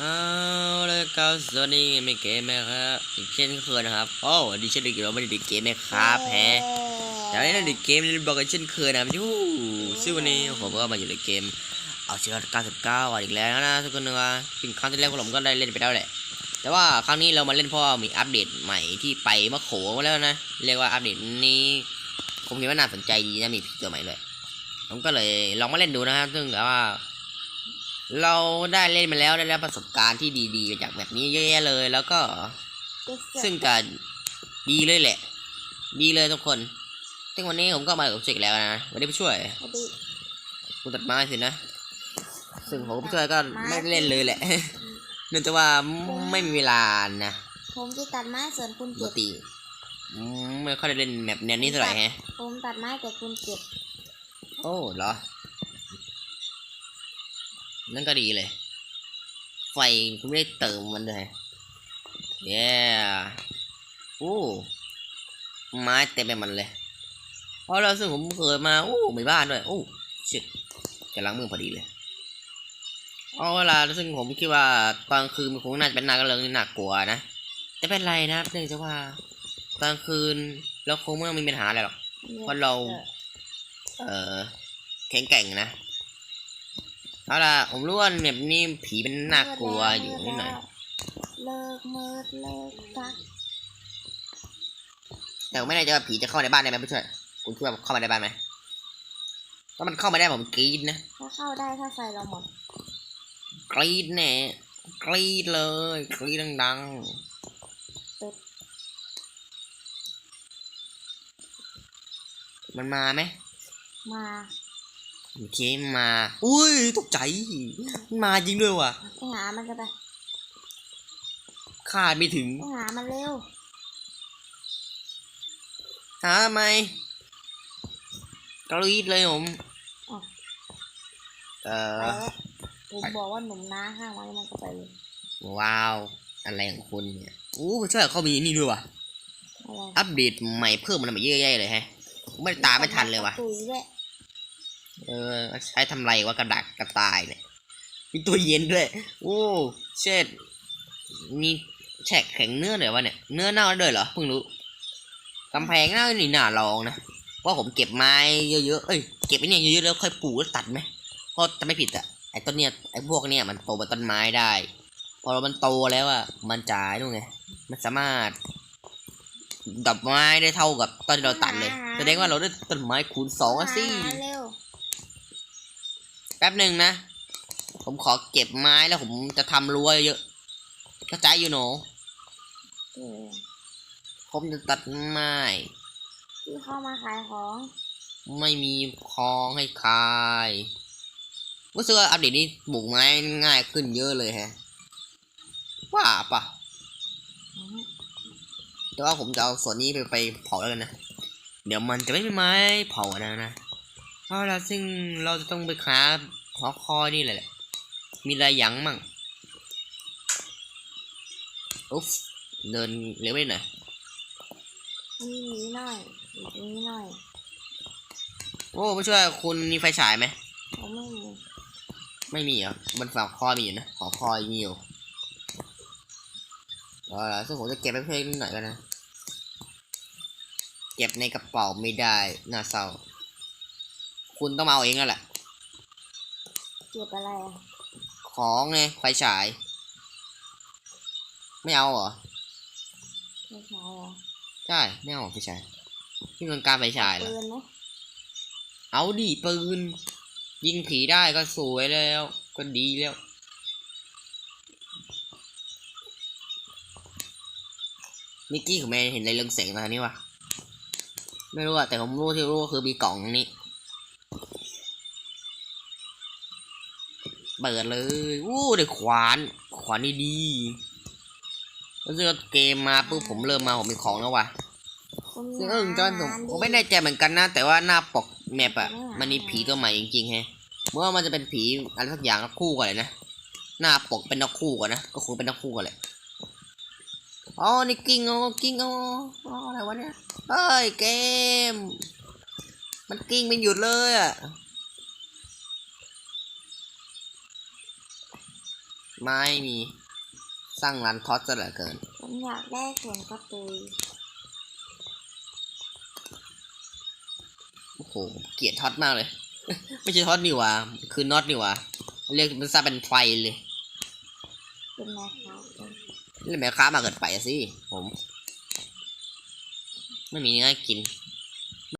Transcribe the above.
เอาเลยครับสวัสดีไม่เกมไหมครับอีกเช่นเคยนะครับโอ้ดิฉันเด็กเราไม่ได้ดิเกมไหมครับแฮะแต่วันนี้เราดิเกมเล่นบอกกันเช่นเคยนะครับยูซึ่งวันนี้ผมก็มาอยู่ในเกม เอาชีวิต99วันอีกแล้วนะทุกคนนะเป็นครั้งที่แล้วผมก็ได้เล่นไปแล้วแหละ แต่ว่าครั้งนี้เรามาเล่นเพราะว่ามีอัปเดตใหม่ที่ไปมะโขมาแล้วนะเรียกว่าอัปเดตนี้ ผมคิดว่าน่าสนใจดีนะมีผีตัวใหม่เลยผมก็เลยลองมาเล่นดูนะครับซึ่งแต่ว่า เราได้เล่นมาแล้วได้รับประสบการณ์ที่ดีๆจากแบบนี้เยอะแยะเลย แล้วก็ ซึ่งก็ดีเลยแหละ ดีเลยทุกคนซึ่งวันนี้ผมก็มากับเชกแล้วนะวันนี้ไปช่วยสวัสดีคุณตัดไม้สินะ ซึ่งผมไปช่วยก็ไม่ได้เล่นเลยแหละเนื่องจากว่าไม่มีเวลานะผมจะตัดไม้ส่วนคุณปกเก็บติอืมไม่ค่อยได้เล่นแบบแนวนี้เท่าไหร่แฮะผมตัดไม้แต่คุณเก็บ โอ้เหรอ นั่นก็ดีเลย ไฟคุณไม่ได้เติมมันเลยเย้โอ้ไม้เต็มไปหมดเลยเพราะเราซึ่งผมเคยมาโอ้มีบ้านด้วยโอ้ชิดจะล้างมือพอดีเลยเอาเวลาซึ่งผมคิดว่าตอนคืนมันคงน่าจะเป็นหนักเรื่องที่น่ากลัวนะแต่เป็นไรนะเนื่องจากว่าตอนคืนเราคงไม่มีปัญหาอะไรหรอกเพราะเรา เออแข็งแกร่งนะ เอาล่ะผมรู้ว่าแบบนี้ผีเป็นน่ากลัวอยู่นิดหน่อยเลิกมืดเลิกพักแต่ผมไม่แน่ใจว่าผีจะเข้าในบ้านได้ไหมผู้ช่วยคุณคิดว่าเข้ามาในบ้านไหมถ้ามันเข้ามาได้ผมกรี๊ดนะถ้าเข้าได้ถ้าไฟเราหมดกรี๊ดแน่กรี๊ดเลยกรี๊ดดังๆมันมาไหมมา อเคมา อุ้ยตกใจมันมาจริงด้วยว่ะไปหามันกันไปคาดไม่ถึงไปหามันเร็วหาทำไมกรี๊ดเลยผมอ๋อเอไปอแล้วผมบอกว่าหนุ่มน้าห้างไว้มันก็ไปเลยว้าว อะไรของคุณเนี่ยอู้ช่วยเขามีนี่ด้วยว่ะอะไรอัปเดตใหม่เพิ่มมันมาเยอะแยะเลยแฮะผมไม่ได้ตามไม่ทันเลยว่ะตุ๋ยด้วย เออใช้ทำไรวะกระดักกระต่ายเนี่ย มีตัวเย็นด้วย โอ้ เช็ดมีแฉกแข็งเนื้อเลยวะเนี่ย เนื้อเน่าด้วยเหรอ เพิ่งรู้กำแพงเน่านี่น่าลองนะ ว่าผมเก็บไม้เยอะๆ เอ้ย เก็บไอ้เนี่ยเยอะๆ แล้วค่อยปลูกแล้วตัดไหมเพราะจะไม่ผิดอะไอ้ต้นเนี่ย ไอ้พวกเนี่ยมันโตเป็นต้นไม้ได้ พอมันโตแล้วอะมันจ่ายนู่นไง มันสามารถดอกไม้ได้เท่ากับต้นที่เราตัดเลย แสดงว่าเราได้ต้นไม้คูณสองอะสิหาเร็วแป๊บหนึ่งนะ ผมขอเก็บไม้แล้วผมจะทำรั้วเยอะกระจายอยู่หนูเออผมจะตัดไม้ที่เข้ามาขายของ ไม่มีของให้ขายรู้สึกว่าอัปเดตนี้ปลูกไม้ง่ายขึ้นเยอะเลยแฮะ ว่าปะแต่ว่าผมจะเอาส่วนนี้ไปไปเผาแล้วกันนะ เดี๋ยวมันจะไม่มีไม้เผานะนะ เพราะเราซึ่งเราจะต้องไปคราฟหอคอยนี่แหละ มีอะไรหยังมั่งอุ๊บเดินเร็วไปหน่อยมีหนีหน่อยอีกนี้หน่อย โอ้ผู้ช่วยคุณมีไฟฉายไหมผมไม่มี ไม่มีเหรอบนฝาคอยมีอยู่นะหอคอยมีอยู่เอาล่ะซึ่งผมจะเก็บไปเพื่อนิดหน่อยกันนะ เก็บในกระเป๋าไม่ได้น่าเศร้า คุณต้องมาเอาเองแล้วแหละ เก็บอะไรอะของไงไฟฉาย ไม่เอาเหรอ ไม่ใช่เหรอใช่ ไม่เอาไฟฉายที่มันการไฟฉายเหรอปืนไหมเอาดิปืน ยิงผีได้ก็สวยแล้ว ก็ดีแล้วมิกกี้ของแม่เห็นอะไรเรืองแสงมาทางนี้วะไม่รู้อะแต่ผมรู้ที่รู้ก็คือมีกล่องนี้ เปิดเลยอู้ได้ขวานขวานนี่ดีแล้วเจอเกมมาปุ๊บผมเริ่มมาผมมีของแล้วว่ะคุณซึ่งเออจอนผมหาผมไม่แน่ใจเหมือนกันนะ แต่ว่าหน้าปกแมปอะไม่หามันมีผีตัวใหม่จริงๆแฮะเมื่อว่ามันจะเป็นผีอะไรสักอย่างก็คู่กันเลยนะหน้าปกเป็นนักคู่กันนะก็คงเป็นนักคู่กันแหละอ๋อนี่กิ้งอ๋อกิ้งอ๋ออ๋ออะไรวะเนี่ยเฮ้ยเกม มันกิ้งไม่หยุดเลยอะ ไม่มีสร้างร้านท็อตซะเหลือเกิน ผมอยากได้สวนกระตุยโอ้โหเกลียดท็อตมากเลย ไม่ใช่ท็อตนี่หว่าคือน็อตนี่หว่าเรียกมันซะเป็นไฟเลยเป็นไงครับเล่นแมคค้ามาเกิดไปอะสิผม ไม่มีเนื้อให้กิน